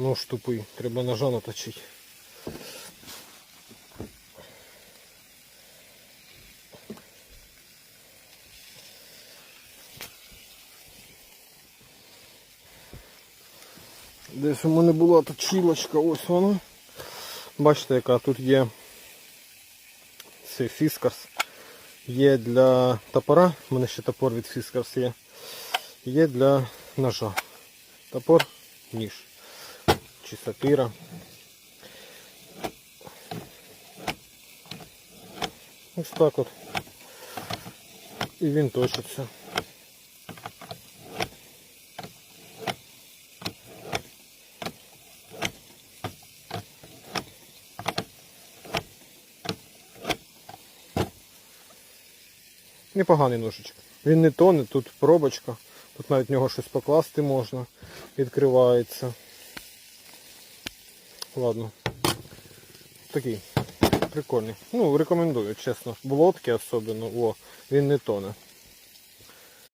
Нож тупий, треба ножа наточити. Десь у мене була точилочка, ось вона. Бачите, яка тут є цей фіскарс. Є для топора, у мене ще топор від фіскарс є. Є для ножа. Топор, ніж. Чи сапіра. Ось так от. І він точиться. Непоганий ножичок. Він не тоне, тут пробочка. Тут навіть в нього щось покласти можна. Відкривається. Ладно. Такий. Прикольний. Ну, рекомендую, чесно. В лодки особливо. О, він не тоне.